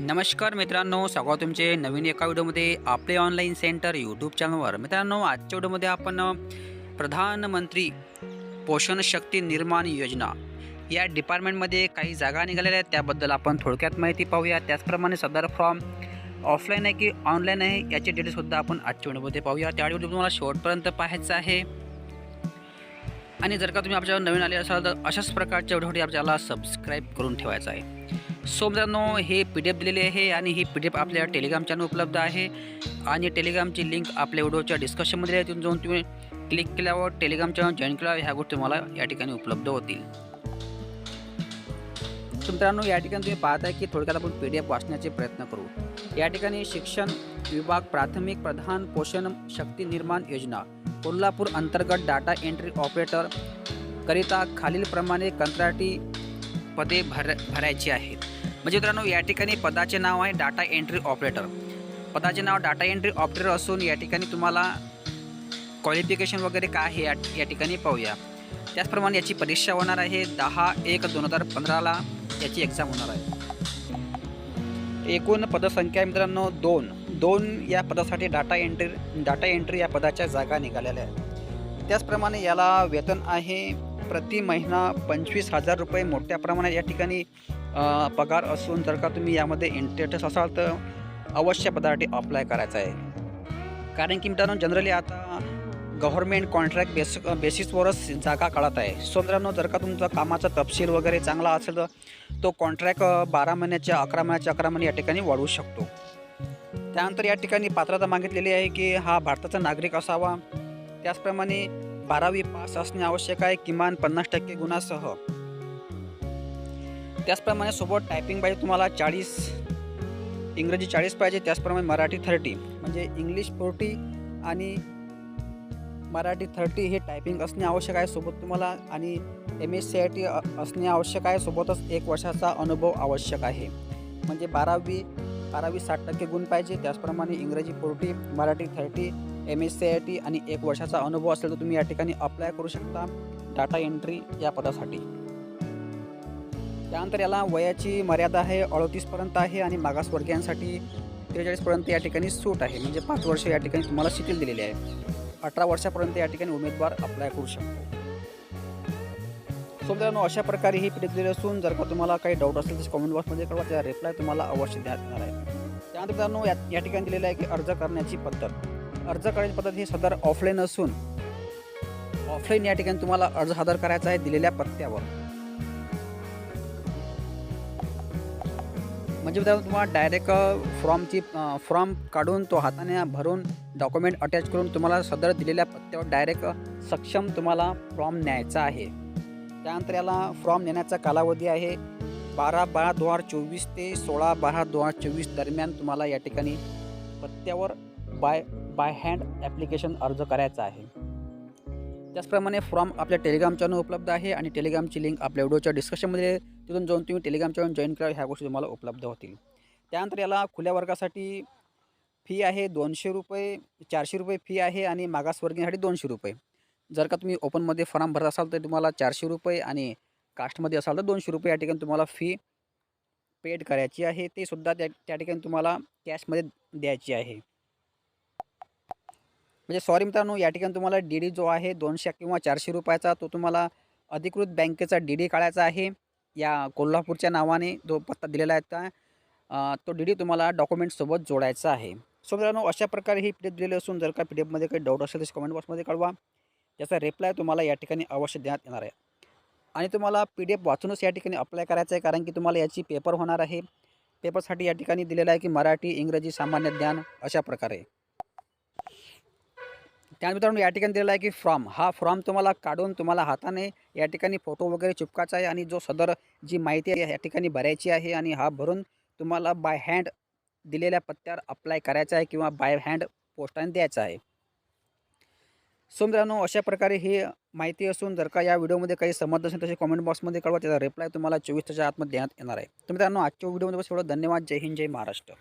नमस्कार मित्रांनो स्वागत तुमचे नवीन एका व्हिडिओमध्ये आपले ऑनलाईन सेंटर यूट्यूब चॅनलवर मित्रांनो आजच्या व्हिडिओमध्ये आपण प्रधानमंत्री पोषण शक्ती निर्माण योजना या डिपार्टमेंटमध्ये काही जागा निघालेल्या आहेत. त्याबद्दल आपण थोडक्यात माहिती पाहूया. त्याचप्रमाणे सदर फॉर्म ऑफलाईन आहे की ऑनलाईन आहे याचे डिटेल्ससुद्धा आपण आजच्या व्हिडिओमध्ये पाहूया. त्या व्हिडिओ तुम्हाला शेवटपर्यंत पाहायचं आहे. आणि जर का तुम्ही आमच्यावर नवीन आले असाल तर अशाच प्रकारच्या व्हिडिओ आपल्याला सबस्क्राईब करून ठेवायचं आहे. सो मित्रांनो हे पी डी एफ दिलेली आहे आणि ही पी डी एफ आपल्या टेलिग्राम चॅनल उपलब्ध आहे. आणि टेलिग्रामची लिंक आपल्या व्हिडिओच्या डिस्कशनमध्ये आहे. तिथून जाऊन तुम्ही क्लिक केल्यावर टेलिग्राम चॅनल जॉईन केल्यावर ह्या गोष्टी तुम्हाला या ठिकाणी उपलब्ध होतील. तर मित्रांनो या ठिकाणी तुम्ही पाहताय की थोडक्यात आपण पी डी एफ वाचण्याचे प्रयत्न करू. या ठिकाणी शिक्षण विभाग प्राथमिक प्रधान पोषण शक्ती निर्माण योजना कोल्हापूर अंतर्गत डाटा एंट्री ऑपरेटर करिता खालीलप्रमाणे कंत्राटी पदे भर भरायची आहेत. म्हणजे मित्रांनो या ठिकाणी पदाचे नाव आहे डाटा एंट्री ऑपरेटर पदाचे नाव डाटा एंट्री ऑपरेटर असून या ठिकाणी तुम्हाला क्वालिफिकेशन वगैरे काय आहे या या ठिकाणी पाहूया. त्याचप्रमाणे याची परीक्षा होणार आहे दहा एक दोन हजार पंधराला. याची एक्झाम होणार आहे. एकूण पदसंख्या आहे मित्रांनो दोन. दोन या पदासाठी डाटा एंट्री डाटा एंट्री या पदाच्या जागा निघालेल्या आहेत. त्याचप्रमाणे याला वेतन आहे प्रति महिना पंचवीस हजार रुपये. मोठ्या प्रमाणात या ठिकाणी पगार असून जर का तुम्ही यामध्ये इंटरेस्ट असाल तर अवश्य पदासाठी अप्लाय करायचं आहे. कारण की मित्रांनो जनरली आता गव्हर्मेंट कॉन्ट्रॅक्ट बेस बेसिसवरच जागा काढत आहे. सो मित्रांनो जर का तुमचा कामाचा तपशील वगैरे चांगला असेल तर तो कॉन्ट्रॅक्ट बारा महिन्याच्या अकरा महिन्याच्या अकरा महिने या ठिकाणी वाढवू शकतो. त्यानंतर या ठिकाणी पात्रता मागितलेली आहे की हा भारताचा नागरिक असावा. त्याचप्रमाणे बारावी पास असणे आवश्यक आहे. किमान पन्नास टक्के गुणासह. त्याचप्रमाणे सोबत टायपिंग पाहिजे तुम्हाला चाळीस इंग्रजी चाळीस पाहिजे त्याचप्रमाणे मराठी थर्टी म्हणजे इंग्लिश फोर्टी आणि मराठी थर्टी हे टायपिंग असणे आवश्यक आहे. सोबत तुम्हाला आणि M S C I T असणे आवश्यक आहे. सोबतच एक वर्षाचा अनुभव आवश्यक आहे. म्हणजे बारावी बारावी साठ टक्के गुण पाहिजे. त्याचप्रमाणे इंग्रजी forty Marathi thirty M S C I T आणि एक वर्षाचा अनुभव असेल तर तुम्ही या ठिकाणी अप्लाय करू शकता. डाटा एंट्री या पदासाठी. त्यानंतर याला वयाची मर्यादा आहे अडतीसपर्यंत आहे आणि मागासवर्गीयांसाठी त्रेचाळीसपर्यंत या ठिकाणी सूट आहे. म्हणजे पाच वर्ष या ठिकाणी तुम्हाला शिथिल दिलेली आहे. अठरा वर्षापर्यंत या ठिकाणी उमेदवार अप्लाय करू शकतो. सो मित्रांनो अशा प्रकारे ही पीडित दिली असून जर का तुम्हाला काही डाऊट असेल तर कमेंट बॉक्समध्ये कळवा. त्याचा रिप्लाय तुम्हाला अवश्य देण्यात येणार आहे. त्यानंतर मित्रांनो या या ठिकाणी दिलेलं आहे की अर्ज करण्याची पद्धत. अर्ज करण्याची पद्धत ही सदर ऑफलाईन असून ऑफलाईन या ठिकाणी तुम्हाला अर्ज सादर करायचा आहे दिलेल्या पत्त्यावर. म्हणजे मित्रांनो तुम्हाला डायरेक्ट फॉर्मची फॉर्म काढून तो हाताने भरून डॉक्युमेंट अटॅच करून तुम्हाला सदर दिलेल्या पत्त्यावर डायरेक्ट सक्षम तुम्हाला फॉर्म न्यायचा आहे. त्यानंतर याला फॉर्म नेण्याचा कालावधी आहे बारा बारा दोन हजार चोवीस ते सोळा बारा दोन हजार चोवीस दरम्यान तुम्हाला या ठिकाणी पत्त्यावर बाय बाय हँड ॲप्लिकेशन अर्ज करायचा आहे. त्याचप्रमाणे फॉर्म आपल्या टेलिग्राम चॅनल उपलब्ध आहे आणि टेलिग्रामची लिंक आपल्या व्हिडिओच्या डिस्कशनमध्ये तिथून जाऊन तुम्ही टेलिग्राम चॅनल जॉईन करा ह्या गोष्टी तुम्हाला उपलब्ध होतील. त्यानंतर याला खुल्या वर्गासाठी फी आहे दोनशे रुपये चारशे रुपये फी आहे आणि मागासवर्गीयांसाठी दोनशे रुपये. जर का तुम्ही ओपनमध्ये फॉर्म भरत असाल तर तुम्हाला चारशे रुपये आणि कास्टमध्ये असाल तर दोनशे रुपये या ठिकाणी तुम्हाला फी पेड करायची आहे. ते सुद्धा त्या त्या ठिकाणी तुम्हाला कॅशमध्ये द्यायची आहे. म्हणजे सॉरी मित्रांनो या ठिकाणी तुम्हाला डी डी जो आहे दोनशे किंवा चारशे रुपयाचा तो तुम्हाला अधिकृत बँकेचा डी डी काढायचा आहे. या कोल्हापूरच्या नावाने जो पत्ता दिलेला आहे का तो डी डी तुम्हाला डॉक्युमेंटसोबत जोडायचा आहे. सो मित्रांनो अशा प्रकारे ही पी डी एफ दिलेली असून जर का पी डी एफमध्ये काही डाऊट असेल तर कमेंट बॉक्समध्ये कळवा. त्याचा रिप्लाय तुम्हाला या ठिकाणी अवश्य देण्यात येणार आहे. आणि तुम्हाला पी डी एफ वाचूनच या ठिकाणी अप्लाय करायचं आहे कारण की तुम्हाला याची पेपर होणार आहे. पेपरसाठी या ठिकाणी दिलेलं आहे की मराठी इंग्रजी सामान्य ज्ञान अशा प्रकारे. त्यानंतर मित्रांनो या ठिकाणी दिलेला आहे की फॉर्म हा फॉर्म तुम्हाला काढून तुम्हाला हाताने या ठिकाणी फोटो वगैरे चिपकायचा आहे आणि जो सदर जी माहिती आहे या ठिकाणी भरायची आहे आणि हा भरून तुम्हाला बाय हँड दिलेल्या पत्त्यावर अप्लाय करायचा आहे किंवा बाय हँड पोस्टाने द्यायचा आहे. सो मित्रांनो अशा प्रकारे ही माहिती असून जर का या व्हिडिओमध्ये काही समज असेल तसे कॉमेंट बॉक्समध्ये कळवा त्याचा रिप्लाय तुम्हाला चोवीस तासाच्या आतमध्ये देण्यात येणार आहे. तर मित्रांनो आजच्या व्हिडिओमध्ये बस एवढं. धन्यवाद. जय हिंद जय महाराष्ट्र.